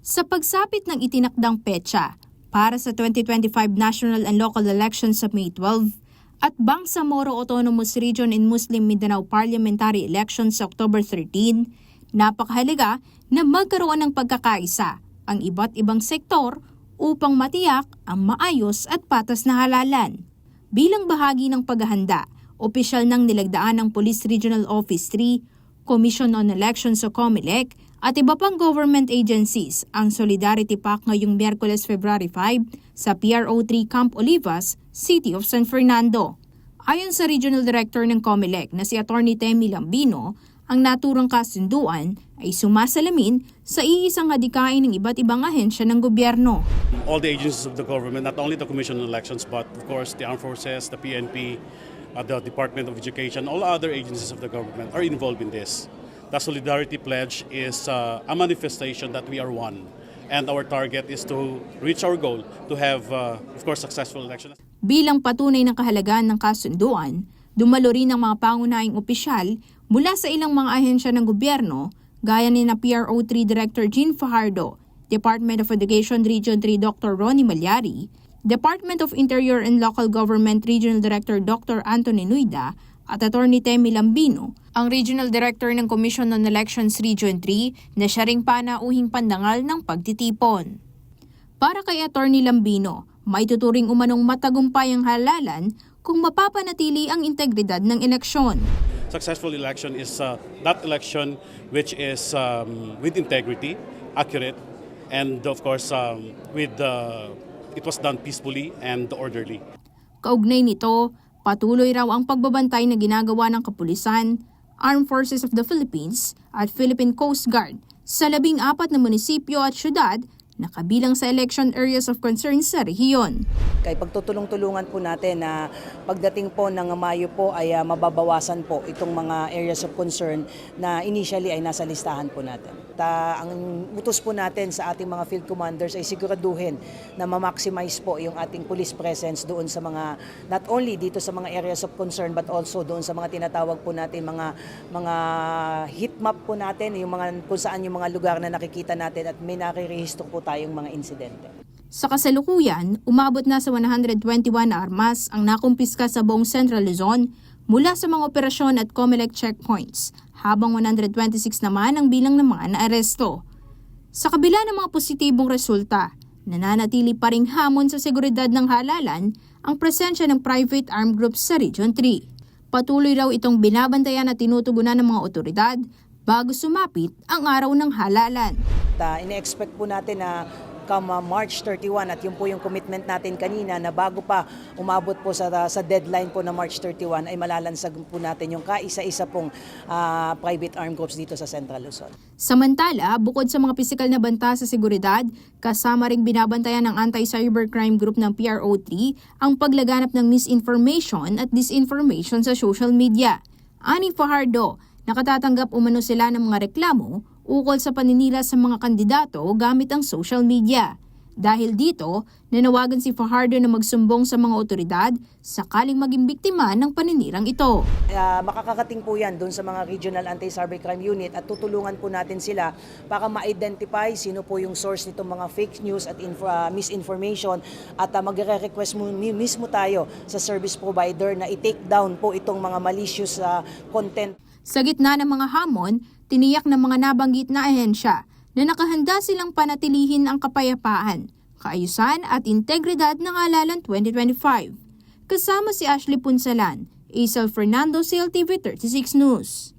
Sa pagsapit ng itinakdang petsa para sa 2025 national and local elections sa May 12 at Bangsamoro Autonomous Region in Muslim Mindanao Parliamentary Elections sa October 13, napakahalaga na magkaroon ng pagkakaisa ang iba't ibang sektor upang matiyak ang maayos at patas na halalan. Bilang bahagi ng paghahanda, opisyal ng nilagdaan ng Police Regional Office 3, Commission on Elections o COMELEC at iba pang government agencies ang Solidarity Pack ngayong Miyerkules February 5 sa PRO3 Camp Olivas, City of San Fernando. Ayon sa Regional Director ng COMELEC na si Attorney Temi Lambino, ang naturang kasunduan ay sumasalamin sa iisang hadikain ng iba't ibang ahensya ng gobyerno. all the agencies of the government, not only the Commission on Elections, but of course the Armed Forces, the PNP, uh, the Department of Education, all other agencies of the government are involved in this. The Solidarity Pledge is uh, a manifestation that we are one. And our target is to reach our goal to have, uh, of course, successful elections. Bilang patunay ng kahalagaan ng kasunduan, dumalo rin ang mga pangunahing opisyal mula sa ilang mga ahensya ng gobyerno gaya ni na PRO3 Director Jean Fajardo, Department of Education Region 3 Dr. Ronnie Malyari, Department of Interior and Local Government Regional Director Dr. Anthony Nuida at Attorney Temi Lambino, ang Regional Director ng Commission on Elections Region 3 na siya ring panauhing pandangal ng pagtitipon. Para kay Attorney Lambino, may tuturing umanong matagumpay ang halalan kung mapapanatili ang integridad ng eleksyon. Successful election is uh, that election which is um, with integrity, accurate, and of course, um, with uh, it was done peacefully and orderly. Kaugnay nito, patuloy raw ang pagbabantay na ginagawa ng kapulisan, Armed Forces of the Philippines at Philippine Coast Guard sa labing apat na munisipyo at syudad na kabilang sa election areas of concern sa rehiyon. Kay pagtutulong-tulungan po natin na pagdating po ng Mayo po ay ah, mababawasan po itong mga areas of concern na initially ay nasa listahan po natin. Ta, ang utos po natin sa ating mga field commanders ay siguraduhin na ma-maximize po yung ating police presence doon sa mga not only dito sa mga areas of concern but also doon sa mga tinatawag po natin mga mga heat map po natin yung mga kung saan yung mga lugar na nakikita natin at may narirehistro po tayong mga insidente. Sa kasalukuyan, umabot na sa 121 na armas ang nakumpiska sa buong Central Luzon mula sa mga operasyon at COMELEC checkpoints, habang 126 naman ang bilang ng mga naaresto. Sa kabila ng mga positibong resulta, nananatili pa ring hamon sa seguridad ng halalan ang presensya ng private armed groups sa Region 3. Patuloy raw itong binabantayan at tinutugunan ng mga otoridad bago sumapit ang araw ng halalan. Uh, ine-expect po natin na come uh, March 31 at yun po yung commitment natin kanina na bago pa umabot po sa sa deadline po na March 31 ay malalansag po natin yung kaisa-isa pong uh, private armed groups dito sa Central Luzon. Samantala, bukod sa mga pisikal na banta sa seguridad, kasama ring binabantayan ng anti-cybercrime group ng PRO3 ang paglaganap ng misinformation at disinformation sa social media. Ani Fajardo, nakatatanggap umano sila ng mga reklamo ukol sa paninila sa mga kandidato gamit ang social media. Dahil dito, nanawagan si Fajardo na magsumbong sa mga otoridad sakaling maging biktima ng paninirang ito. Uh, makakakating po yan doon sa mga regional anti-cybercrime unit at tutulungan po natin sila para ma-identify sino po yung source nitong mga fake news at info, uh, misinformation at uh, magre-request mo mi- mismo tayo sa service provider na i-take down po itong mga malicious uh, content Sa gitna ng mga hamon, tiniyak ng mga nabanggit na ahensya na nakahanda silang panatilihin ang kapayapaan, kaayusan at integridad ng halalan 2025. Kasama si Ashley Punsalan, Isel Fernando, CLTV 36 News.